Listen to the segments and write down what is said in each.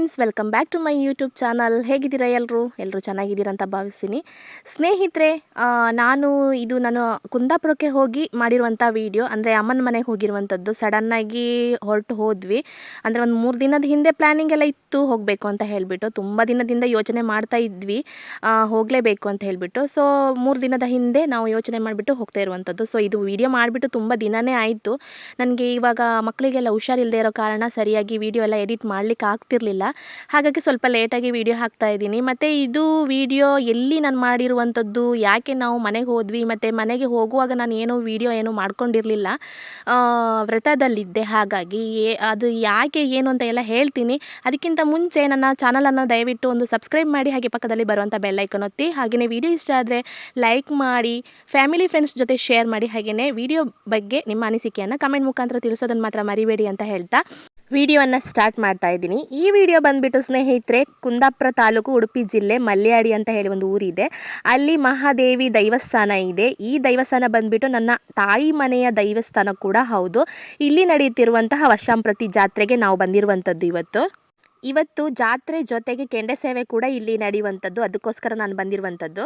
Friends, welcome back to my YouTube channel. ಹೇಗಿದ್ದೀರಾ ಎಲ್ಲರೂ ಎಲ್ಲರೂ ಚೆನ್ನಾಗಿದ್ದೀರಾ ಅಂತ ಭಾವಿಸ್ತೀನಿ. ಸ್ನೇಹಿತರೆ ನಾನು ಇದು ನಾನು ಕುಂದಾಪುರಕ್ಕೆ ಹೋಗಿ ಮಾಡಿರುವಂಥ ವೀಡಿಯೋ, ಅಂದರೆ ಅಮ್ಮನ ಮನೆಗೆ ಹೋಗಿರುವಂಥದ್ದು. ಸಡನ್ನಾಗಿ ಹೊರಟು ಹೋದ್ವಿ. ಅಂದರೆ ಒಂದು ಮೂರು ದಿನದ ಹಿಂದೆ ಪ್ಲ್ಯಾನಿಂಗ್ ಎಲ್ಲ ಇತ್ತು, ಹೋಗಬೇಕು ಅಂತ ಹೇಳಿಬಿಟ್ಟು. ತುಂಬ ದಿನದಿಂದ ಯೋಚನೆ ಮಾಡ್ತಾ ಇದ್ವಿ. ಹೋಗಲೇಬೇಕು ಅಂತ ಹೇಳಿಬಿಟ್ಟು. ಸೊ ಮೂರು ದಿನದ ಹಿಂದೆ ನಾವು ಯೋಚನೆ ಮಾಡಿಬಿಟ್ಟು ಹೋಗ್ತಾ ಇರುವಂಥದ್ದು. ಸೊ ಇದು ವಿಡಿಯೋ ಮಾಡಿಬಿಟ್ಟು ತುಂಬ ದಿನವೇ ಆಯಿತು. ನನಗೆ ಇವಾಗ ಮಕ್ಕಳಿಗೆಲ್ಲ ಹುಷಾರಿಲ್ಲದೆ ಇರೋ ಕಾರಣ ಸರಿಯಾಗಿ ವೀಡಿಯೋ ಎಲ್ಲ ಎಡಿಟ್ ಮಾಡಲಿಕ್ಕೆ ಆಗ್ತಿರ್ಲಿಲ್ಲ. ಹಾಗಾಗಿ ಸ್ವಲ್ಪ ಲೇಟಾಗಿ ವಿಡಿಯೋ ಹಾಕ್ತಾ ಇದ್ದೀನಿ. ಮತ್ತು ಇದು ವಿಡಿಯೋ ಎಲ್ಲಿ ನಾನು ಮಾಡಿರುವಂಥದ್ದು, ಯಾಕೆ ನಾವು ಮನೆಗೆ ಹೋದ್ವಿ, ಮತ್ತು ಮನೆಗೆ ಹೋಗುವಾಗ ನಾನು ಏನು ವೀಡಿಯೋ ಏನು ಮಾಡ್ಕೊಂಡಿರಲಿಲ್ಲ. ವ್ರತದಲ್ಲಿದ್ದೆ ಹಾಗಾಗಿ ಅದು ಯಾಕೆ ಏನು ಅಂತ ಎಲ್ಲ ಹೇಳ್ತೀನಿ. ಅದಕ್ಕಿಂತ ಮುಂಚೆ ನನ್ನ ಚಾನಲನ್ನು ದಯವಿಟ್ಟು ಒಂದು ಸಬ್ಸ್ಕ್ರೈಬ್ ಮಾಡಿ, ಹಾಗೆ ಪಕ್ಕದಲ್ಲಿ ಬರುವಂಥ ಬೆಲ್ಲೈಕನ್ ಒತ್ತಿ. ಹಾಗೆಯೇ ವಿಡಿಯೋ ಇಷ್ಟ ಆದರೆ ಲೈಕ್ ಮಾಡಿ ಫ್ಯಾಮಿಲಿ ಫ್ರೆಂಡ್ಸ್ ಜೊತೆ ಶೇರ್ ಮಾಡಿ ಹಾಗೆಯೇ ವಿಡಿಯೋ ಬಗ್ಗೆ ನಿಮ್ಮ ಅನಿಸಿಕೆಯನ್ನು ಕಮೆಂಟ್ ಮುಖಾಂತರ ತಿಳಿಸೋದನ್ನು ಮಾತ್ರ ಮರಿಬೇಡಿ ಅಂತ ಹೇಳ್ತಾ. ವಿಡಿಯೋವನ್ನು ಸ್ಟಾರ್ಟ್ ಮಾಡ್ತಾ ಇದ್ದೀನಿ. ಈ ವಿಡಿಯೋ ಬಂದ್ಬಿಟ್ಟು ಸ್ನೇಹಿತರೆ, ಕುಂದಾಪುರ ತಾಲೂಕು ಉಡುಪಿ ಜಿಲ್ಲೆ ಮಲ್ಯಾಡಿ ಅಂತ ಹೇಳಿ ಒಂದು ಊರಿದೆ. ಅಲ್ಲಿ ಮಹಾದೇವಿ ದೈವಸ್ಥಾನ ಇದೆ. ಈ ದೈವಸ್ಥಾನ ಬಂದ್ಬಿಟ್ಟು ನನ್ನ ತಾಯಿ ಮನೆಯ ದೈವಸ್ಥಾನ ಕೂಡ ಹೌದು. ಇಲ್ಲಿ ನಡೆಯುತ್ತಿರುವಂತಹ ವರ್ಷಾಂಪ್ರತಿ ಜಾತ್ರೆಗೆ ನಾವು ಬಂದಿರುವಂಥದ್ದು ಇವತ್ತು. ಇವತ್ತು ಜಾತ್ರೆ ಜೊತೆಗೆ ಕೆಂಡೆ ಸೇವೆ ಕೂಡ ಇಲ್ಲಿ ನಡೆಯುವಂಥದ್ದು. ಅದಕ್ಕೋಸ್ಕರ ನಾನು ಬಂದಿರುವಂಥದ್ದು.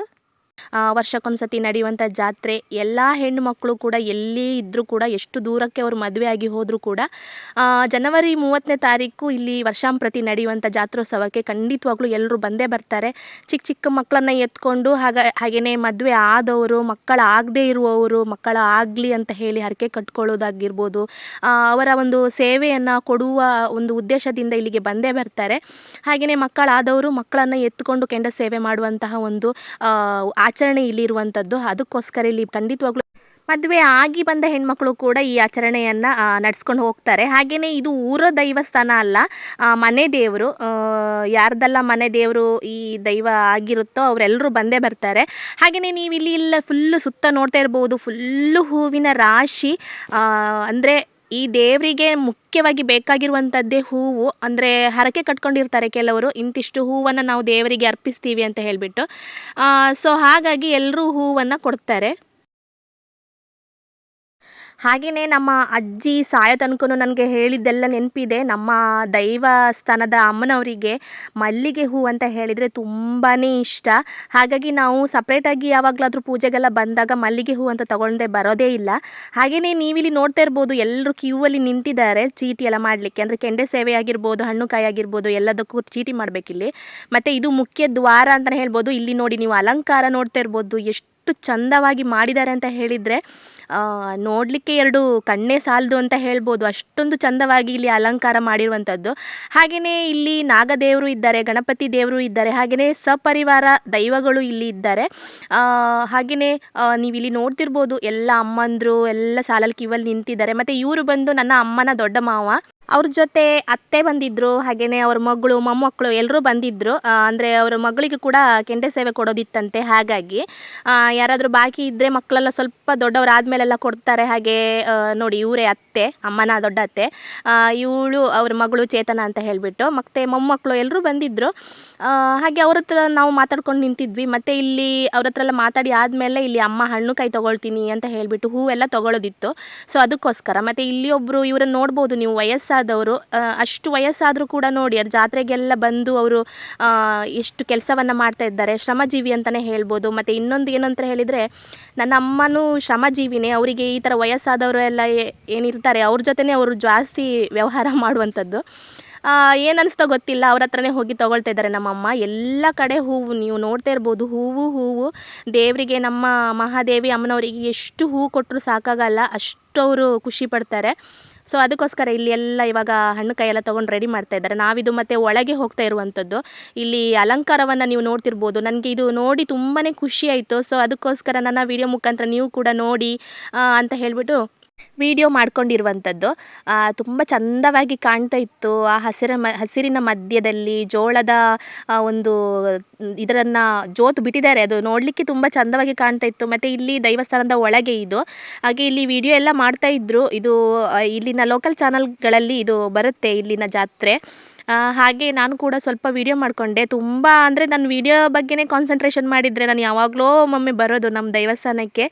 ವರ್ಷಕ್ಕೊಂದ್ಸತಿ ನಡೆಯುವಂಥ ಜಾತ್ರೆ, ಎಲ್ಲ ಹೆಣ್ಣು ಮಕ್ಕಳು ಕೂಡ ಎಲ್ಲಿ ಇದ್ದರೂ ಕೂಡ, ಎಷ್ಟು ದೂರಕ್ಕೆ ಅವರು ಮದುವೆ ಆಗಿ ಹೋದರೂ ಕೂಡ ಜನವರಿ ಮೂವತ್ತನೇ ತಾರೀಕು ಇಲ್ಲಿ ವರ್ಷಾಂಪ್ರತಿ ನಡೆಯುವಂಥ ಜಾತ್ರೋತ್ಸವಕ್ಕೆ ಖಂಡಿತವಾಗ್ಲೂ ಎಲ್ಲರೂ ಬಂದೇ ಬರ್ತಾರೆ. ಚಿಕ್ಕ ಚಿಕ್ಕ ಮಕ್ಕಳನ್ನು ಎತ್ಕೊಂಡು, ಹಾಗ ಹಾಗೆಯೇ ಮದುವೆ ಆದವರು ಮಕ್ಕಳಾಗದೇ ಇರುವವರು, ಮಕ್ಕಳ ಆಗಲಿ ಅಂತ ಹೇಳಿ ಹರಕೆ ಕಟ್ಕೊಳ್ಳೋದಾಗಿರ್ಬೋದು ಅವರ ಒಂದು ಸೇವೆಯನ್ನು ಕೊಡುವ ಒಂದು ಉದ್ದೇಶದಿಂದ ಇಲ್ಲಿಗೆ ಬಂದೇ ಬರ್ತಾರೆ. ಹಾಗೆಯೇ ಮಕ್ಕಳಾದವರು ಮಕ್ಕಳನ್ನು ಎತ್ತುಕೊಂಡು ಕೆಂಡ ಸೇವೆ ಮಾಡುವಂತಹ ಒಂದು ಆಚರಣೆ ಇಲ್ಲಿ ಇರುವಂಥದ್ದು ಅದಕ್ಕೋಸ್ಕರ ಇಲ್ಲಿ ಖಂಡಿತವಾಗ್ಲೂ ಮದುವೆ ಆಗಿ ಬಂದ ಹೆಣ್ಮಕ್ಳು ಕೂಡ ಈ ಆಚರಣೆಯನ್ನು ನಡ್ಸ್ಕೊಂಡು ಹೋಗ್ತಾರೆ. ಹಾಗೆಯೇ ಇದು ಊರ ದೈವಸ್ಥಾನ ಅಲ್ಲ ಮನೆ ದೇವರು. ಯಾರ್ದೆಲ್ಲ ಮನೆ ದೇವರು ಈ ದೈವ ಆಗಿರುತ್ತೋ ಅವರೆಲ್ಲರೂ ಬಂದೇ ಬರ್ತಾರೆ. ಹಾಗೆಯೇ ನೀವು ಇಲ್ಲಿ ಇಲ್ಲ ಫುಲ್ಲು ಸುತ್ತ ನೋಡ್ತಾ ಇರ್ಬೋದು. ಫುಲ್ಲು ಹೂವಿನ ರಾಶಿ ಅಂದರೆ ಈ ದೇವರಿಗೆ ಮುಖ್ಯವಾಗಿ ಬೇಕಾಗಿರುವಂಥದ್ದೇ ಹೂವು. ಅಂದರೆ ಹರಕೆ ಕಟ್ಕೊಂಡಿರ್ತಾರೆ ಕೆಲವರು. ಇಂತಿಷ್ಟು ಹೂವನ್ನು ನಾವು ದೇವರಿಗೆ ಅರ್ಪಿಸ್ತೀವಿ ಅಂತ ಹೇಳಿಬಿಟ್ಟು. ಸೊ ಹಾಗಾಗಿ ಎಲ್ಲರೂ ಹೂವನ್ನು ಕೊಡ್ತಾರೆ. ಹಾಗೆಯೇ ನಮ್ಮ ಅಜ್ಜಿ ಸಾಯೋ ತನಕ ನನಗೆ ಹೇಳಿದ್ದೆಲ್ಲ ನೆನಪಿದೆ. ನಮ್ಮ ದೈವಸ್ಥಾನದ ಅಮ್ಮನವರಿಗೆ ಮಲ್ಲಿಗೆ ಹೂ ಅಂತ ಹೇಳಿದರೆ ತುಂಬಾ ಇಷ್ಟ. ಹಾಗಾಗಿ ನಾವು ಸಪ್ರೇಟಾಗಿ ಯಾವಾಗಲಾದರೂ ಪೂಜೆಗೆಲ್ಲ ಬಂದಾಗ ಮಲ್ಲಿಗೆ ಹೂ ಅಂತ ತಗೊಂಡೇ ಬರೋದೇ ಇಲ್ಲ. ಹಾಗೆಯೇ ನೀವಿಲ್ಲಿ ನೋಡ್ತಾ ಇರ್ಬೋದು ಎಲ್ಲರೂ ಕ್ಯೂವಲ್ಲಿ ನಿಂತಿದ್ದಾರೆ. ಚೀಟಿ ಎಲ್ಲ ಮಾಡಲಿಕ್ಕೆ. ಅಂದರೆ ಕೆಂಡೆ ಸೇವೆ ಆಗಿರ್ಬೋದು ಹಣ್ಣುಕಾಯಿ ಆಗಿರ್ಬೋದು, ಎಲ್ಲದಕ್ಕೂ ಚೀಟಿ ಮಾಡಬೇಕಿಲ್ಲಿ. ಮತ್ತು ಇದು ಮುಖ್ಯ ದ್ವಾರ ಅಂತಲೇ ಹೇಳ್ಬೋದು. ಇಲ್ಲಿ ನೋಡಿ ನೀವು ಅಲಂಕಾರ ನೋಡ್ತಾ ಇರ್ಬೋದು. ಎಷ್ಟು ಚಂದವಾಗಿ ಮಾಡಿದ್ದಾರೆ ಅಂತ ಹೇಳಿದರೆ ನೋಡಲಿಕ್ಕೆ ಎರಡು ಕಣ್ಣೇ ಸಾಲದು ಅಂತ ಹೇಳ್ಬೋದು. ಅಷ್ಟೊಂದು ಚಂದವಾಗಿ ಇಲ್ಲಿ ಅಲಂಕಾರ ಮಾಡಿರುವಂಥದ್ದು. ಹಾಗೆಯೇ ಇಲ್ಲಿ ನಾಗದೇವರು ಇದ್ದಾರೆ, ಗಣಪತಿ ದೇವರು ಇದ್ದಾರೆ ಹಾಗೆಯೇ ಸಪರಿವಾರ ದೈವಗಳು ಇಲ್ಲಿ ಇದ್ದಾರೆ. ಹಾಗೆಯೇ ನೀವು ಇಲ್ಲಿ ನೋಡ್ತಿರ್ಬೋದು ಎಲ್ಲ ಅಮ್ಮಂದರು, ಎಲ್ಲ ಸಾಲಲ್ಲಿ ಕಿವಲ್ಲಿ ನಿಂತಿದ್ದಾರೆ. ಮತ್ತು ಇವರು ಬಂದು ನನ್ನ ಅಮ್ಮನ ದೊಡ್ಡ ಮಾವ. ಅವ್ರ ಜೊತೆ ಅತ್ತೆ ಬಂದಿದ್ದರು ಹಾಗೆಯೇ ಅವ್ರ ಮಗಳು ಮೊಮ್ಮಕ್ಕಳು ಎಲ್ಲರೂ ಬಂದಿದ್ದರು ಅಂದರೆ ಅವ್ರ ಮಗಳಿಗೆ ಕೂಡ ಕೆಂಡೆ ಸೇವೆ ಕೊಡೋದಿತ್ತಂತೆ, ಹಾಗಾಗಿ. ಯಾರಾದರೂ ಬಾಕಿ ಇದ್ದರೆ ಮಕ್ಕಳೆಲ್ಲ ಸ್ವಲ್ಪ ದೊಡ್ಡವರಾದ್ಮೇಲೆಲ್ಲ ಕೊಡ್ತಾರೆ, ಹಾಗೆ ನೋಡಿ, ಇವರೇ ಅತ್ತೆ, ಅಮ್ಮನ ದೊಡ್ಡ ಅತ್ತೆ. ಇವಳು ಅವ್ರ ಮಗಳು ಚೇತನ ಅಂತ ಹೇಳಿಬಿಟ್ಟು, ಮತ್ತೆ ಮೊಮ್ಮಕ್ಕಳು ಎಲ್ಲರೂ ಬಂದಿದ್ದರು ಹಾಗೆ ಅವ್ರ ಹತ್ರ ನಾವು ಮಾತಾಡ್ಕೊಂಡು ನಿಂತಿದ್ವಿ. ಮತ್ತು ಇಲ್ಲಿ ಅವ್ರ ಹತ್ರ ಎಲ್ಲ ಮಾತಾಡಿ ಆದಮೇಲೆ ಇಲ್ಲಿ ಅಮ್ಮ ಹಣ್ಣು ಕಾಯಿ ತೊಗೊಳ್ತೀನಿ ಅಂತ ಹೇಳಿಬಿಟ್ಟು ಹೂವೆಲ್ಲ ತೊಗೊಳೋದಿತ್ತು. ಸೊ ಅದಕ್ಕೋಸ್ಕರ. ಮತ್ತು ಇಲ್ಲಿ ಒಬ್ಬರು ಇವರನ್ನು ನೋಡ್ಬೋದು ನೀವು ವಯಸ್ಸಾದವರು ಅಷ್ಟು ವಯಸ್ಸಾದರೂ ಕೂಡ ನೋಡಿ, ಅದು ಜಾತ್ರೆಗೆಲ್ಲ ಬಂದು ಅವರು ಎಷ್ಟು ಕೆಲಸವನ್ನು ಮಾಡ್ತಾ ಇದ್ದಾರೆ, ಶ್ರಮಜೀವಿ ಅಂತಲೇ ಹೇಳ್ಬೋದು. ಮತ್ತು ಇನ್ನೊಂದು ಏನು ಅಂತ ಹೇಳಿದರೆ, ನನ್ನ ಅಮ್ಮನೂ ಶ್ರಮಜೀವಿನೇ, ಅವರಿಗೆ ಈ ಥರ ವಯಸ್ಸಾದವರು ಎಲ್ಲ ಏನಿರ್ತಾರೆ, ಅವ್ರ ಜೊತೆನೇ ಅವರು ಜಾಸ್ತಿ ವ್ಯವಹಾರ ಮಾಡುವಂಥದ್ದು. ಏನು ಗೊತ್ತಿಲ್ಲ, ಅವ್ರ ಹತ್ರನೇ ಹೋಗಿ ತೊಗೊಳ್ತಾ ಇದ್ದಾರೆ ನಮ್ಮಮ್ಮ ಎಲ್ಲ ಕಡೆ ಹೂವು, ನೀವು ನೋಡ್ತಾ ಇರ್ಬೋದು, ಹೂವು ಹೂವು. ದೇವರಿಗೆ, ನಮ್ಮ ಮಹಾದೇವಿ ಅಮ್ಮನವರಿಗೆ ಎಷ್ಟು ಹೂವು ಕೊಟ್ಟರು ಸಾಕಾಗಲ್ಲ, ಅಷ್ಟು ಅವರು ಖುಷಿ ಪಡ್ತಾರೆ. ಸೊ ಅದಕ್ಕೋಸ್ಕರ ಇಲ್ಲಿ ಎಲ್ಲ ಇವಾಗ ಹಣ್ಣು ಕೈಯೆಲ್ಲ ತೊಗೊಂಡು ರೆಡಿ ಮಾಡ್ತಾ ಇದ್ದಾರೆ. ನಾವಿದು ಮತ್ತೆ ಒಳಗೆ ಹೋಗ್ತಾ ಇರುವಂಥದ್ದು ಇಲ್ಲಿ ಅಲಂಕಾರವನ್ನು ನೀವು ನೋಡ್ತಿರ್ಬೋದು. ನನಗೆ ಇದು ನೋಡಿ ತುಂಬಾ ಖುಷಿ ಆಯಿತು. ಸೊ ಅದಕ್ಕೋಸ್ಕರ ನನ್ನ ವಿಡಿಯೋ ಮುಖಾಂತರ ನೀವು ಕೂಡ ನೋಡಿ ಅಂತ ಹೇಳಿಬಿಟ್ಟು ವಿಡಿಯೋ ಮಾಡ್ಕೊಂಡಿರುವಂಥದ್ದು. ತುಂಬ ಚಂದವಾಗಿ ಕಾಣ್ತಾ ಇತ್ತು. ಆ ಹಸಿರ ಮ, ಹಸಿರಿನ ಮಧ್ಯದಲ್ಲಿ ಜೋಳದ ಒಂದು, ಇದರನ್ನು ಜೋತು ಬಿಟ್ಟಿದ್ದಾರೆ. ಅದು ನೋಡಲಿಕ್ಕೆ ತುಂಬ ಚಂದವಾಗಿ ಕಾಣ್ತಾ ಇತ್ತು. ಮತ್ತು ಇಲ್ಲಿ ದೈವಸ್ಥಾನದ ಒಳಗೆ ಇದು. ಹಾಗೆ ಇಲ್ಲಿ ವಿಡಿಯೋ ಎಲ್ಲ ಮಾಡ್ತಾ ಇದ್ದರು ಇದು ಇಲ್ಲಿನ ಲೋಕಲ್ ಚಾನಲ್ಗಳಲ್ಲಿ ಇದು ಬರುತ್ತೆ, ಇಲ್ಲಿನ ಜಾತ್ರೆ. ಹಾಗೆ ನಾನು ಕೂಡ ಸ್ವಲ್ಪ ವೀಡಿಯೋ ಮಾಡಿಕೊಂಡೆ. ತುಂಬ ಅಂದರೆ ನಾನು ವೀಡಿಯೋ ಬಗ್ಗೆನೇ ಕಾನ್ಸಂಟ್ರೇಷನ್ ಮಾಡಿದರೆ ನಾನು ಯಾವಾಗಲೋ ಒಮ್ಮೊಮ್ಮೆ ಬರೋದು ನಮ್ಮ ದೇವಸ್ಥಾನಕ್ಕೆ.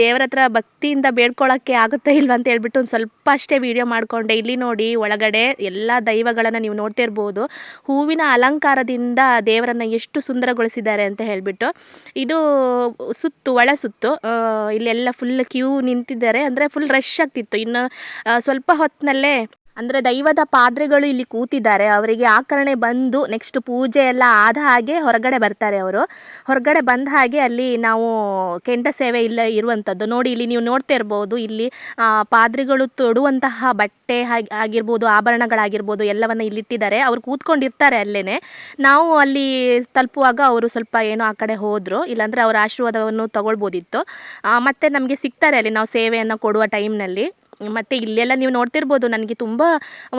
ದೇವರ ಹತ್ರ ಭಕ್ತಿಯಿಂದ ಬೇಡ್ಕೊಳ್ಳೋಕ್ಕೆ ಆಗುತ್ತಾ ಇಲ್ವ ಅಂತ ಹೇಳ್ಬಿಟ್ಟು ಒಂದು ಸ್ವಲ್ಪ ಅಷ್ಟೇ ವೀಡಿಯೋ ಮಾಡಿಕೊಂಡೆ. ಇಲ್ಲಿ ನೋಡಿ ಒಳಗಡೆ ಎಲ್ಲ ದೈವಗಳನ್ನು ನೀವು ನೋಡ್ತಿರ್ಬೋದು ಹೂವಿನ ಅಲಂಕಾರದಿಂದ ದೇವರನ್ನು ಎಷ್ಟು ಸುಂದರಗೊಳಿಸಿದ್ದಾರೆ ಅಂತ ಹೇಳಿಬಿಟ್ಟು. ಇದು ಸುತ್ತು, ಒಳ ಸುತ್ತು. ಇಲ್ಲೆಲ್ಲ ಫುಲ್ ಕ್ಯೂ ನಿಂತಿದ್ದಾರೆ. ಅಂದರೆ ಫುಲ್ ರಶ್ ಆಗ್ತಿತ್ತು. ಇನ್ನು ಸ್ವಲ್ಪ ಹೊತ್ತಿನಲ್ಲೇ ಅಂದರೆ ದೈವದ ಪಾದ್ರೆಗಳು ಇಲ್ಲಿ ಕೂತಿದ್ದಾರೆ. ಅವರಿಗೆ ಆಕರಣೆ ಬಂದು ನೆಕ್ಸ್ಟ್ ಪೂಜೆ ಎಲ್ಲ ಆದ ಹಾಗೆ ಹೊರಗಡೆ ಬರ್ತಾರೆ ಅವರು. ಹೊರಗಡೆ ಬಂದ ಹಾಗೆ ಅಲ್ಲಿ ನಾವು ಕೆಂಡ ಸೇವೆ ಇಲ್ಲ ಇರುವಂಥದ್ದು ನೋಡಿ ಇಲ್ಲಿ ನೀವು ನೋಡ್ತಾ ಇರ್ಬೋದು, ಇಲ್ಲಿ ಪಾದ್ರಿಗಳು ತೊಡುವಂತಹ ಬಟ್ಟೆ ಹಾಗೆ, ಆಗಿರ್ಬೋದು, ಆಭರಣಗಳಾಗಿರ್ಬೋದು ಎಲ್ಲವನ್ನು ಇಲ್ಲಿಟ್ಟಿದ್ದಾರೆ ಅವ್ರು ಕೂತ್ಕೊಂಡಿರ್ತಾರೆ ಅಲ್ಲೇ ನಾವು ಅಲ್ಲಿ ತಲುಪುವಾಗ ಅವರು ಸ್ವಲ್ಪ ಏನೋ ಆ ಕಡೆ ಹೋದರು. ಇಲ್ಲಾಂದರೆ ಅವರ ಆಶೀರ್ವಾದವನ್ನು ತಗೊಳ್ಬೋದಿತ್ತು. ಮತ್ತೆ ನಮಗೆ ಸಿಗ್ತಾರೆ ಅಲ್ಲಿ ನಾವು ಸೇವೆಯನ್ನು ಕೊಡುವ ಟೈಮ್ನಲ್ಲಿ ಮತ್ತು ಇಲ್ಲೆಲ್ಲ ನೀವು ನೋಡ್ತಿರ್ಬೋದು, ನನಗೆ ತುಂಬ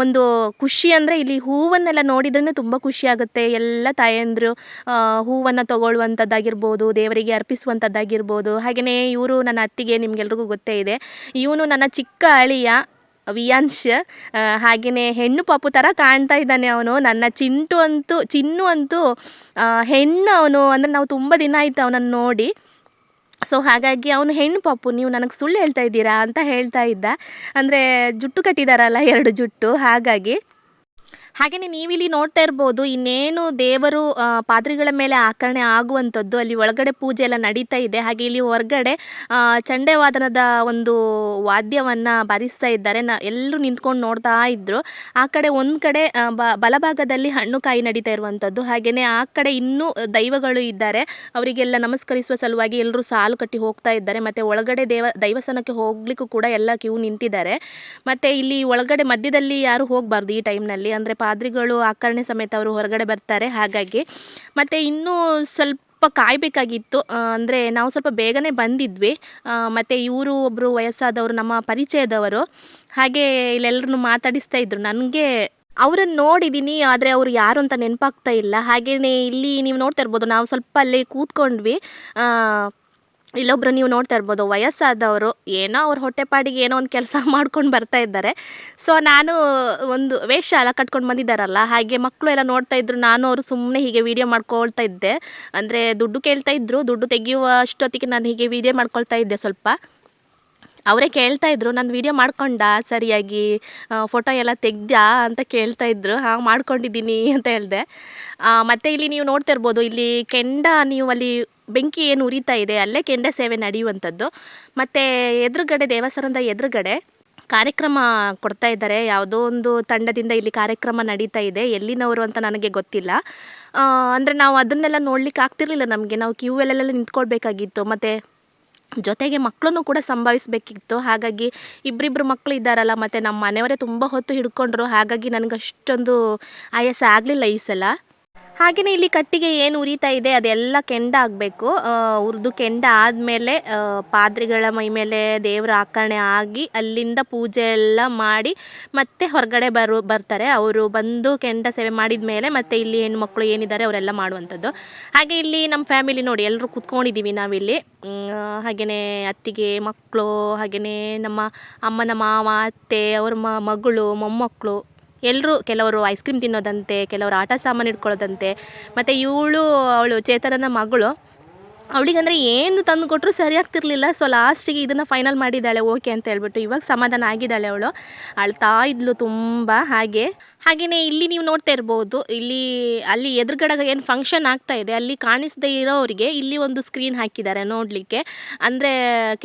ಒಂದು ಖುಷಿ ಅಂದರೆ ಇಲ್ಲಿ ಹೂವನ್ನೆಲ್ಲ ನೋಡಿದ್ರೇ ತುಂಬ ಖುಷಿ ಆಗುತ್ತೆ. ಎಲ್ಲ ತಾಯಂದಿರು ಹೂವನ್ನು ತಗೊಳ್ಳುವಂಥದ್ದಾಗಿರ್ಬೋದು ದೇವರಿಗೆ ಅರ್ಪಿಸುವಂಥದ್ದಾಗಿರ್ಬೋದು ಹಾಗೆಯೇ ಇವರು ನನ್ನ ಅತ್ತಿಗೆ ನಿಮಗೆಲ್ರಿಗೂ ಗೊತ್ತೇ ಇದೆ. ಇವನು ನನ್ನ ಚಿಕ್ಕ ಅಳಿಯ ವಿಯಾಂಶ್ ಹಾಗೆಯೇ ಹೆಣ್ಣು ಪಾಪು ಥರ ಕಾಣ್ತಾ ಇದ್ದಾನೆ ಅವನು. ನನ್ನ ಚಿಂಟು ಅಂತೂ, ಚಿನ್ನು ಅಂತೂ ಹೆಣ್ಣು ಅವನು. ಅಂದರೆ ನಾವು ತುಂಬ ದಿನ ಆಯಿತು ಅವನನ್ನು ನೋಡಿ. ಸೊ ಹಾಗಾಗಿ ಅವನು ಹೆಣ್ಣು ಪಾಪು, ನೀವು ನನಗೆ ಸುಳ್ಳು ಹೇಳ್ತಾ ಇದ್ದೀರಾ ಅಂತ ಹೇಳ್ತಾ ಇದ್ದ. ಅಂದರೆ ಜುಟ್ಟು ಕಟ್ಟಿದಾರಲ್ಲ ಎರಡು ಜುಟ್ಟು, ಹಾಗಾಗಿ ಹಾಗೆಯೇ ನೀವಿಲ್ಲಿ ನೋಡ್ತಾ ಇರ್ಬೋದು, ಇನ್ನೇನು ದೇವರು ಪಾದ್ರಿಗಳ ಮೇಲೆ ಆಕರಣೆ ಆಗುವಂಥದ್ದು, ಅಲ್ಲಿ ಒಳಗಡೆ ಪೂಜೆ ಎಲ್ಲ ನಡೀತಾ ಇದೆ. ಹಾಗೆ ಇಲ್ಲಿ ಹೊರಗಡೆ ಚಂಡೆವಾದನದ ಚಂಡೆ ವಾದನದ ಒಂದು ವಾದ್ಯವನ್ನು ಬಾರಿಸ್ತಾ ಇದ್ದಾರೆ. ನ, ಎಲ್ಲರೂ ನಿಂತ್ಕೊಂಡು ನೋಡ್ತಾ ಇದ್ದರು ಆ ಕಡೆ ಒಂದು ಕಡೆ ಬಲಭಾಗದಲ್ಲಿ ಹಣ್ಣು ಕಾಯಿ ನಡೀತಾ ಇರುವಂಥದ್ದು. ಹಾಗೆಯೇ ಆ ಕಡೆ ಇನ್ನೂ ದೈವಗಳು ಇದ್ದಾರೆ. ಅವರಿಗೆಲ್ಲ ನಮಸ್ಕರಿಸುವ ಸಲುವಾಗಿ ಎಲ್ಲರೂ ಸಾಲು ಕಟ್ಟಿ ಹೋಗ್ತಾ ಇದ್ದಾರೆ. ಮತ್ತು ಒಳಗಡೆ ದೇವ, ದೈವಸ್ಥಾನಕ್ಕೆ ಹೋಗ್ಲಿಕ್ಕೂ ಕೂಡ ಎಲ್ಲ ಕ್ಯೂ ನಿಂತಿದ್ದಾರೆ. ಮತ್ತು ಇಲ್ಲಿ ಒಳಗಡೆ ಮಧ್ಯದಲ್ಲಿ ಯಾರು ಹೋಗಬಾರ್ದು ಈ ಟೈಮ್ನಲ್ಲಿ ಅಂದರೆ ಪಾದ್ರಿಗಳು ಆಕರಣೆ ಸಮೇತ ಅವರು ಹೊರಗಡೆ ಬರ್ತಾರೆ, ಹಾಗಾಗಿ. ಮತ್ತು ಇನ್ನೂ ಸ್ವಲ್ಪ ಕಾಯಬೇಕಾಗಿತ್ತು ಅಂದರೆ ನಾವು ಸ್ವಲ್ಪ ಬೇಗನೆ ಬಂದಿದ್ವಿ ಮತ್ತು ಇವರು ಒಬ್ಬರು ವಯಸ್ಸಾದವರು, ನಮ್ಮ ಪರಿಚಯದವರು. ಹಾಗೆ ಇಲ್ಲೆಲ್ಲರನ್ನು ಮಾತಾಡಿಸ್ತಾ ಇದ್ರು. ನನಗೆ ಅವರನ್ನು ನೋಡಿದ್ದೀನಿ ಆದರೆ ಅವರು ಯಾರು ಅಂತ ನೆನಪಾಗ್ತಾ ಇಲ್ಲ. ಹಾಗೆಯೇ ಇಲ್ಲಿ ನೀವು ನೋಡ್ತಾ ಇರ್ಬೋದು, ನಾವು ಸ್ವಲ್ಪ ಅಲ್ಲಿ ಕೂತ್ಕೊಂಡ್ವಿ ಆ, ಇಲ್ಲೊಬ್ರು ನೀವು ನೋಡ್ತಾ ಇರ್ಬೋದು ವಯಸ್ಸಾದವರು ಏನೋ ಅವ್ರ ಹೊಟ್ಟೆಪಾಡಿಗೆ ಏನೋ ಒಂದು ಕೆಲಸ ಮಾಡ್ಕೊಂಡು ಬರ್ತಾ ಇದ್ದಾರೆ. ಸೊ ನಾನು ಒಂದು ವೇಷ ಎಲ್ಲ ಕಟ್ಕೊಂಡು ಬಂದಿದ್ದಾರಲ್ಲ ಹಾಗೆ ಮಕ್ಕಳು ಎಲ್ಲ ನೋಡ್ತಾ ಇದ್ರು ನಾನು ಅವರು ಸುಮ್ಮನೆ ಹೀಗೆ ವೀಡಿಯೋ ಮಾಡ್ಕೊಳ್ತಾ ಇದ್ದೆ. ಅಂದರೆ ದುಡ್ಡು ಕೇಳ್ತಾ ಇದ್ರು ದುಡ್ಡು ತೆಗೆಯುವ ಅಷ್ಟೊತ್ತಿಗೆ ನಾನು ಹೀಗೆ ವೀಡಿಯೋ ಮಾಡ್ಕೊಳ್ತಾ ಇದ್ದೆ ಸ್ವಲ್ಪ. ಅವರೇ ಕೇಳ್ತಾ ಇದ್ರು ನಾನು ವೀಡಿಯೋ ಮಾಡ್ಕೊಂಡ ಸರಿಯಾಗಿ ಫೋಟೋ ಎಲ್ಲ ತೆಗ್ದ್ಯಾ? ಅಂತ ಕೇಳ್ತಾ ಇದ್ರು. ಹಾಂ ಮಾಡ್ಕೊಂಡಿದ್ದೀನಿ ಅಂತ ಹೇಳಿದೆ. ಮತ್ತು ಇಲ್ಲಿ ನೀವು ನೋಡ್ತಾ ಇರ್ಬೋದು ಇಲ್ಲಿ ಕೆಂಡ ನೀವು ಅಲ್ಲಿ ಬೆಂಕಿ ಏನು ಉರಿತಾ ಇದೆ, ಅಲ್ಲೇ ಕೆಂಡ ಸೇವೆ ನಡೆಯುವಂಥದ್ದು. ಮತ್ತು ಎದುರುಗಡೆ, ದೇವಸ್ಥಾನದ ಎದುರುಗಡೆ ಕಾರ್ಯಕ್ರಮ ಕೊಡ್ತಾ ಇದ್ದಾರೆ. ಯಾವುದೋ ಒಂದು ತಂಡದಿಂದ ಇಲ್ಲಿ ಕಾರ್ಯಕ್ರಮ ನಡೀತಾ ಇದೆ. ಎಲ್ಲಿನವರು ಅಂತ ನನಗೆ ಗೊತ್ತಿಲ್ಲ. ಅಂದರೆ ನಾವು ಅದನ್ನೆಲ್ಲ ನೋಡ್ಲಿಕ್ಕೆ ಆಗ್ತಿರ್ಲಿಲ್ಲ ನಮಗೆ. ನಾವು ಕ್ಯೂ ಅಲ್ಲೆಲ್ಲ ನಿಂತ್ಕೊಳ್ಬೇಕಾಗಿತ್ತು. ಮತ್ತು ಜೊತೆಗೆ ಮಕ್ಕಳನ್ನು ಕೂಡ ಸಂಭವಿಸಬೇಕಿತ್ತು. ಹಾಗಾಗಿ ಇಬ್ಬರಿಬ್ಬರು ಮಕ್ಕಳು ಇದ್ದಾರಲ್ಲ, ಮತ್ತು ನಮ್ಮ ಮನೆಯವರೇ ತುಂಬ ಹೊತ್ತು ಹಿಡ್ಕೊಂಡ್ರು. ಹಾಗಾಗಿ ನನಗೆ ಅಷ್ಟೊಂದು ಆಯಾಸ ಆಗಲಿಲ್ಲ ಈ ಸಲ. ಹಾಗೆಯೇ ಇಲ್ಲಿ ಕಟ್ಟಿಗೆ ಏನು ಉರಿತಾ ಇದೆ, ಅದೆಲ್ಲ ಕೆಂಡ ಆಗಬೇಕು. ಉರಿದು ಕೆಂಡ ಆದಮೇಲೆ ಪಾದ್ರಿಗಳ ಮೈ ಮೇಲೆ ದೇವರ ಆಕರಣೆ ಆಗಿ ಅಲ್ಲಿಂದ ಪೂಜೆ ಎಲ್ಲ ಮಾಡಿ ಮತ್ತೆ ಹೊರಗಡೆ ಬರು, ಬರ್ತಾರೆ. ಅವರು ಬಂದು ಕೆಂಡ ಸೇವೆ ಮಾಡಿದ ಮೇಲೆ ಮತ್ತೆ ಇಲ್ಲಿ ಹೆಣ್ಮಕ್ಳು ಏನಿದ್ದಾರೆ ಅವರೆಲ್ಲ ಮಾಡುವಂಥದ್ದು. ಹಾಗೆ ಇಲ್ಲಿ ನಮ್ಮ ಫ್ಯಾಮಿಲಿ ನೋಡಿ ಎಲ್ಲರೂ ಕುತ್ಕೊಂಡಿದ್ದೀವಿ ನಾವಿಲ್ಲಿ. ಹಾಗೆಯೇ ಅತ್ತಿಗೆ ಮಕ್ಕಳು ಹಾಗೆಯೇ ನಮ್ಮ ಅಮ್ಮನ ಮಾವ, ಅತ್ತೆ, ಅವ್ರ ಮಗಳು ಮೊಮ್ಮಕ್ಕಳು ಎಲ್ಲರೂ ಕೆಲವರು ಐಸ್ ಕ್ರೀಮ್ ತಿನ್ನೋದಂತೆ, ಕೆಲವರು ಆಟ ಸಾಮಾನು ಇಟ್ಕೊಳ್ಳೋದಂತೆ ಮತ್ತು ಇವಳು, ಅವಳು ಚೇತನನ ಮಗಳು, ಅವಳಿಗಂದರೆ ಏನು ತಂದು ಕೊಟ್ಟರು ಸರಿ ಆಗ್ತಿರ್ಲಿಲ್ಲ ಸೊ ಲಾಸ್ಟಿಗೆ ಇದನ್ನು ಫೈನಲ್ ಮಾಡಿದ್ದಾಳೆ, ಓಕೆ ಅಂತ ಹೇಳ್ಬಿಟ್ಟು ಇವಾಗ ಸಮಾಧಾನ ಆಗಿದ್ದಾಳೆ ಅವಳು. ಅಳ್ತಾ ಇದ್ಲು ತುಂಬ, ಹಾಗೆ. ಹಾಗೆಯೇ ಇಲ್ಲಿ ನೀವು ನೋಡ್ತಾ ಇರ್ಬೋದು, ಇಲ್ಲಿ, ಅಲ್ಲಿ ಎದುರುಗಡೆ ಏನು ಫಂಕ್ಷನ್ ಆಗ್ತಾ ಇದೆ, ಅಲ್ಲಿ ಕಾಣಿಸದೆ ಇರೋರಿಗೆ ಇಲ್ಲಿ ಒಂದು ಸ್ಕ್ರೀನ್ ಹಾಕಿದ್ದಾರೆ ನೋಡಲಿಕ್ಕೆ. ಅಂದರೆ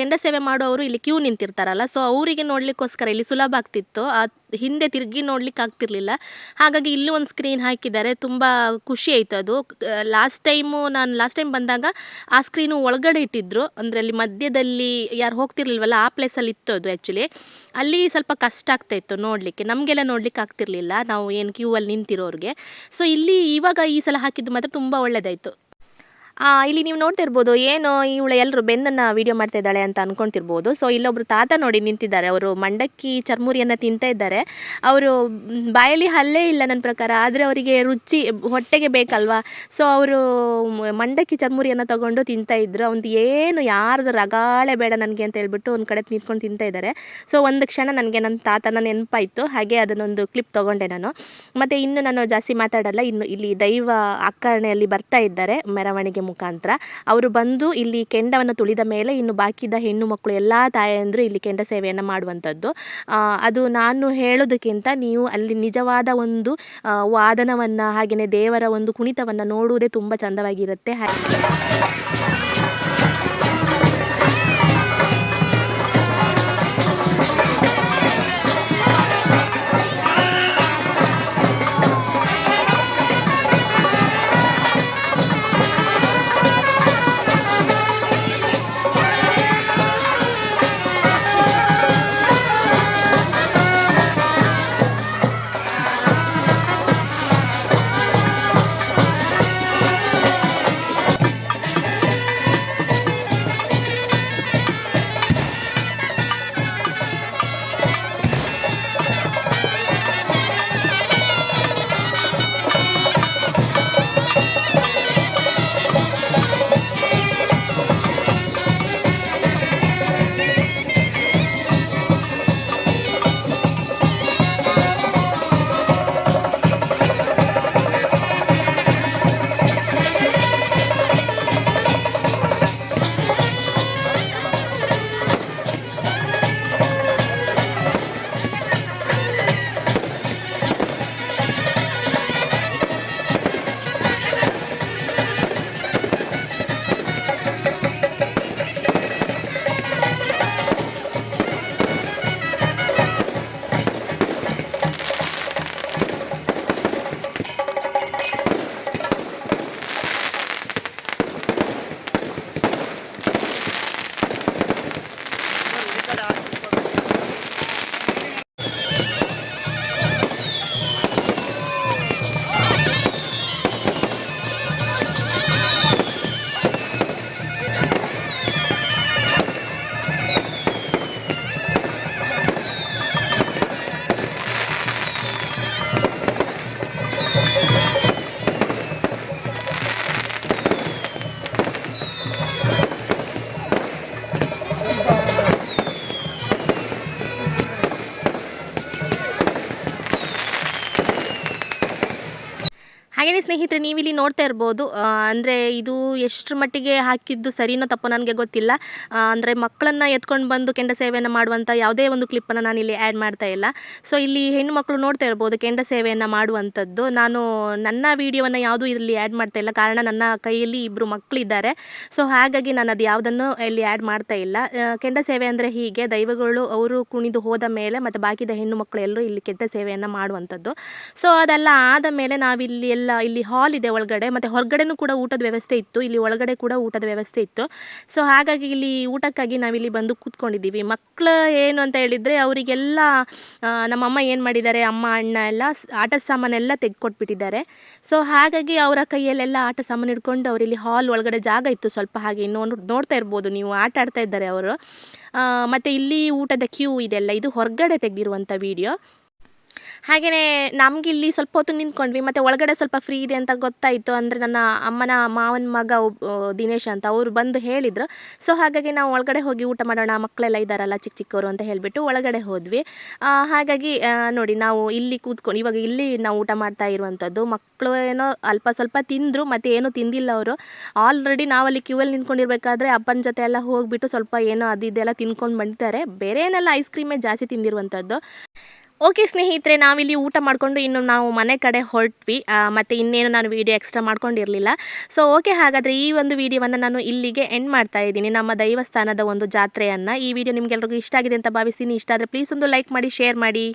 ಕೆಂಡ ಸೇವೆ ಮಾಡೋರು ಇಲ್ಲಿ ಕ್ಯೂ ನಿಂತಿರ್ತಾರಲ್ಲ ಸೊ ಅವರಿಗೆ ನೋಡಲಿಕ್ಕೋಸ್ಕರ ಇಲ್ಲಿ ಸುಲಭ ಆಗ್ತಿತ್ತು. ಹಿಂದೆ ತಿರುಗಿ ನೋಡ್ಲಿಕ್ಕೆ ಆಗ್ತಿರ್ಲಿಲ್ಲ. ಹಾಗಾಗಿ ಇಲ್ಲಿ ಒಂದು ಸ್ಕ್ರೀನ್ ಹಾಕಿದ್ದಾರೆ, ತುಂಬ ಖುಷಿ ಆಯಿತು ಅದು. ಲಾಸ್ಟ್ ಟೈಮು ನಾನು ಲಾಸ್ಟ್ ಟೈಮ್ ಬಂದಾಗ ಆ ಸ್ಕ್ರೀನು ಒಳಗಡೆ ಇಟ್ಟಿದ್ರು. ಅಂದರೆ ಅಲ್ಲಿ ಮಧ್ಯದಲ್ಲಿ ಯಾರು ಹೋಗ್ತಿರ್ಲಿಲ್ವಲ್ಲ, ಆ ಪ್ಲೇಸಲ್ಲಿ ಇತ್ತು ಅದು ಆ್ಯಕ್ಚುಲಿ ಅಲ್ಲಿ ಸ್ವಲ್ಪ ಕಷ್ಟ ಆಗ್ತಾ ಇತ್ತು ನೋಡಲಿಕ್ಕೆ. ನಮಗೆಲ್ಲ ನೋಡ್ಲಿಕ್ಕೆ ಆಗ್ತಿರ್ಲಿಲ್ಲ. ನಾವು ಏನು ಕ್ಯೂ ಅಲ್ಲಿ ನಿಂತಿರೋರಿಗೆ. ಸೊ ಇಲ್ಲಿ ಇವಾಗ ಈ ಸಲ ಹಾಕಿದ್ದು ಮಾತ್ರ ತುಂಬ ಒಳ್ಳೆಯದಾಯಿತು ಇಲ್ಲಿ ನೀವು ನೋಡ್ತಿರ್ಬೋದು ಏನು ಇವಳು ಎಲ್ಲರೂ ಬೆನ್ನನ್ನು ವಿಡಿಯೋ ಮಾಡ್ತಾ ಇದ್ದಾಳೆ ಅಂತ ಅನ್ಕೊಂತಿರ್ಬೋದು. ಸೊ ಇಲ್ಲೊಬ್ರು ತಾತ ನೋಡಿ ನಿಂತಿದ್ದಾರೆ. ಅವರು ಮಂಡಕ್ಕಿ ಚರ್ಮುರಿಯನ್ನು ತಿಂತಾ ಇದ್ದಾರೆ. ಅವರು ಬಾಯಲ್ಲಿ ಹಲ್ಲೇ ಇಲ್ಲ ನನ್ನ ಪ್ರಕಾರ. ಆದರೆ ಅವರಿಗೆ ರುಚಿ, ಹೊಟ್ಟೆಗೆ ಬೇಕಲ್ವಾ? ಸೊ ಅವರು ಮಂಡಕ್ಕಿ ಚರ್ಮುರಿಯನ್ನು ತಗೊಂಡು ತಿಂತಾ ಇದ್ರು. ಒಂದು ಏನು ಯಾರ್ದು ರಗಾಳೆ ಬೇಡ ನನಗೆ ಅಂತ ಹೇಳ್ಬಿಟ್ಟು ಒಂದು ಕಡೆ ನಿಂತ್ಕೊಂಡು ತಿಂತಾ ಇದ್ದಾರೆ. ಸೊ ಒಂದು ಕ್ಷಣ ನನಗೆ ನನ್ನ ತಾತನ ನೆನಪಾಯಿತು. ಹಾಗೆ ಅದನ್ನೊಂದು ಕ್ಲಿಪ್ ತೊಗೊಂಡೆ ನಾನು. ಮತ್ತು ಇನ್ನು ನಾನು ಜಾಸ್ತಿ ಮಾತಾಡಲ್ಲ. ಇನ್ನು ಇಲ್ಲಿ ದೈವ ಆಕರಣೆಯಲ್ಲಿ ಬರ್ತಾ ಇದ್ದಾರೆ. ಮೆರವಣಿಗೆ ಮುಖಾಂತರ ಅವರು ಬಂದು ಇಲ್ಲಿ ಕೆಂಡವನ್ನು ತುಳಿದ ಮೇಲೆ ಇನ್ನು ಬಾಕಿದ ಹೆಣ್ಣು ಮಕ್ಕಳು ಎಲ್ಲ ತಾಯಂದರು ಇಲ್ಲಿ ಕೆಂಡ ಸೇವೆಯನ್ನು ಮಾಡುವಂಥದ್ದು. ಅದು ನಾನು ಹೇಳೋದಕ್ಕಿಂತ ನೀವು ಅಲ್ಲಿ ನಿಜವಾದ ಒಂದು ವಾದನವನ್ನು ಹಾಗೆಯೇ ದೇವರ ಒಂದು ಕುಣಿತವನ್ನು ನೋಡುವುದೇ ತುಂಬ ಚಂದವಾಗಿರುತ್ತೆ. ಹಾ- ಹಾಗೆಯೇ ಸ್ನೇಹಿತರೆ, ನೀವಿಲ್ಲಿ ನೋಡ್ತಾ ಇರ್ಬೋದು. ಅಂದರೆ ಇದು ಎಷ್ಟು ಮಟ್ಟಿಗೆ ಹಾಕಿದ್ದು ಸರಿನೋ ತಪ್ಪೋ ನನಗೆ ಗೊತ್ತಿಲ್ಲ. ಅಂದರೆ ಮಕ್ಕಳನ್ನು ಎತ್ಕೊಂಡು ಬಂದು ಕೆಂಡ ಸೇವೆಯನ್ನು ಮಾಡುವಂಥ ಯಾವುದೇ ಒಂದು ಕ್ಲಿಪ್ಪನ್ನು ನಾನು ಇಲ್ಲಿ ಆ್ಯಡ್ ಮಾಡ್ತಾ ಇಲ್ಲ. ಸೊ ಇಲ್ಲಿ ಹೆಣ್ಣು ಮಕ್ಕಳು ನೋಡ್ತಾ ಇರ್ಬೋದು ಕೆಂಡ ಸೇವೆಯನ್ನು ಮಾಡುವಂಥದ್ದು. ನಾನು ನನ್ನ ವೀಡಿಯೋವನ್ನು ಯಾವುದೂ ಇಲ್ಲಿ ಆ್ಯಡ್ ಮಾಡ್ತಾ ಇಲ್ಲ. ಕಾರಣ ನನ್ನ ಕೈಯಲ್ಲಿ ಇಬ್ಬರು ಮಕ್ಕಳಿದ್ದಾರೆ ಸೊ ಹಾಗಾಗಿ ನಾನು ಅದು ಯಾವುದನ್ನು ಇಲ್ಲಿ ಆ್ಯಡ್ ಮಾಡ್ತಾ ಇಲ್ಲ. ಕೆಂಡ ಸೇವೆ ಅಂದರೆ ಹೀಗೆ. ದೈವಗಳು ಅವರು ಕುಣಿದು ಹೋದ ಮೇಲೆ ಮತ್ತು ಬಾಕಿದ ಹೆಣ್ಣು ಮಕ್ಕಳು ಎಲ್ಲರೂ ಇಲ್ಲಿ ಕೆಟ್ಟ ಸೇವೆಯನ್ನು ಮಾಡುವಂಥದ್ದು. ಸೊ ಅದೆಲ್ಲ ಆದ ಮೇಲೆ ನಾವಿಲ್ಲಿ ಎಲ್ಲ ಇಲ್ಲಿ ಹಾಲ್ ಇದೆ ಒಳಗಡೆ, ಮತ್ತು ಹೊರಗಡೆನೂ ಕೂಡ ಊಟದ ವ್ಯವಸ್ಥೆ ಇತ್ತು, ಇಲ್ಲಿ ಒಳಗಡೆ ಕೂಡ ಊಟದ ವ್ಯವಸ್ಥೆ ಇತ್ತು. ಸೊ ಹಾಗಾಗಿ ಇಲ್ಲಿ ಊಟಕ್ಕಾಗಿ ನಾವಿಲ್ಲಿ ಬಂದು ಕೂತ್ಕೊಂಡಿದ್ದೀವಿ. ಮಕ್ಕಳು ಏನು ಅಂತ ಹೇಳಿದರೆ ಅವರಿಗೆಲ್ಲ ನಮ್ಮಮ್ಮ ಏನು ಮಾಡಿದ್ದಾರೆ, ಅಮ್ಮ, ಅಣ್ಣ ಎಲ್ಲ ಆಟದ ಸಾಮಾನೆಲ್ಲ ತೆಗೆದುಕೊಟ್ಬಿಟ್ಟಿದ್ದಾರೆ. ಸೊ ಹಾಗಾಗಿ ಅವರ ಕೈಯಲ್ಲೆಲ್ಲ ಆಟ ಸಾಮಾನು ಹಿಡ್ಕೊಂಡು ಅವರಿಲ್ಲಿ ಹಾಲ್ ಒಳಗಡೆ ಜಾಗ ಇತ್ತು ಸ್ವಲ್ಪ ಹಾಗೆ ಇನ್ನೊಂದು ನೋಡ್ತಾ ಇರ್ಬೋದು, ನೀವು ಆಟ ಆಡ್ತಾ ಇದ್ದಾರೆ ಅವರು. ಮತ್ತು ಇಲ್ಲಿ ಊಟದ ಕ್ಯೂ ಇದೆಲ್ಲ, ಇದು ಹೊರಗಡೆ ತೆಗೆದಿರುವಂಥ ವಿಡಿಯೋ ಹಾಗೆಯೇ ನಮ್ಗೆ ಇಲ್ಲಿ ಸ್ವಲ್ಪ ಹೊತ್ತು ನಿಂತ್ಕೊಂಡ್ವಿ, ಮತ್ತು ಒಳಗಡೆ ಸ್ವಲ್ಪ ಫ್ರೀ ಇದೆ ಅಂತ ಗೊತ್ತಾಯಿತು. ಅಂದರೆ ನನ್ನ ಅಮ್ಮನ ಮಾವನ ಮಗ ದಿನೇಶ್ ಅಂತ ಅವರು ಬಂದು ಹೇಳಿದರು. ಸೊ ಹಾಗಾಗಿ ನಾವು ಒಳಗಡೆ ಹೋಗಿ ಊಟ ಮಾಡೋಣ ಮಕ್ಕಳೆಲ್ಲ ಇದ್ದಾರಲ್ಲ ಚಿಕ್ಕ ಚಿಕ್ಕವರು ಅಂತ ಹೇಳಿಬಿಟ್ಟು ಒಳಗಡೆ ಹೋದ್ವಿ. ಹಾಗಾಗಿ ನೋಡಿ ನಾವು ಇಲ್ಲಿ ಕೂತ್ಕೊಂಡು ಇವಾಗ ಇಲ್ಲಿ ನಾವು ಊಟ ಮಾಡ್ತಾ ಇರುವಂಥದ್ದು. ಮಕ್ಕಳು ಏನೋ ಅಲ್ಪ ಸ್ವಲ್ಪ ತಿಂದರು, ಮತ್ತು ಏನೂ ತಿಂದಿಲ್ಲ ಅವರು. ಆಲ್ರೆಡಿ ನಾವಲ್ಲಿ ಕ್ಯೂವಲ್ಲಿ ನಿಂತ್ಕೊಂಡಿರ್ಬೇಕಾದ್ರೆ ಅಪ್ಪನ ಜೊತೆ ಎಲ್ಲ ಹೋಗಿಬಿಟ್ಟು ಸ್ವಲ್ಪ ಏನೋ ಅದು ಇದೆಲ್ಲ ತಿನ್ಕೊಂಡು ಬಂದಿದ್ದಾರೆ. ಬೇರೆ ಏನೆಲ್ಲ ಐಸ್ ಕ್ರೀಮೇ ಜಾಸ್ತಿ ತಿಂದಿರುವಂಥದ್ದು. ಓಕೆ ಸ್ನೇಹಿತರೆ, ನಾವಿಲ್ಲಿ ಊಟ ಮಾಡಿಕೊಂಡು ಇನ್ನು ನಾವು ಮನೆ ಕಡೆ ಹೊರಟ್ವಿ. ಮತ್ತು ಇನ್ನೇನು ನಾನು ವೀಡಿಯೋ ಎಕ್ಸ್ಟ್ರಾ ಮಾಡ್ಕೊಂಡಿರಲಿಲ್ಲ. ಸೊ ಓಕೆ ಹಾಗಾದರೆ ಈ ಒಂದು ವಿಡಿಯೋವನ್ನು ನಾನು ಇಲ್ಲಿಗೆ ಎಂಡ್ ಮಾಡ್ತಾ ಇದ್ದೀನಿ. ನಮ್ಮ ದೈವಸ್ಥಾನದ ಒಂದು ಜಾತ್ರೆಯನ್ನು. ಈ ವಿಡಿಯೋ ನಿಮಗೆಲ್ರಿಗೂ ಇಷ್ಟ ಆಗಿದೆ ಅಂತ ಭಾವಿಸ್ತೀನಿ. ಇಷ್ಟ ಆದರೆ ಪ್ಲೀಸ್ ಒಂದು ಲೈಕ್ ಮಾಡಿ ಶೇರ್ ಮಾಡಿ.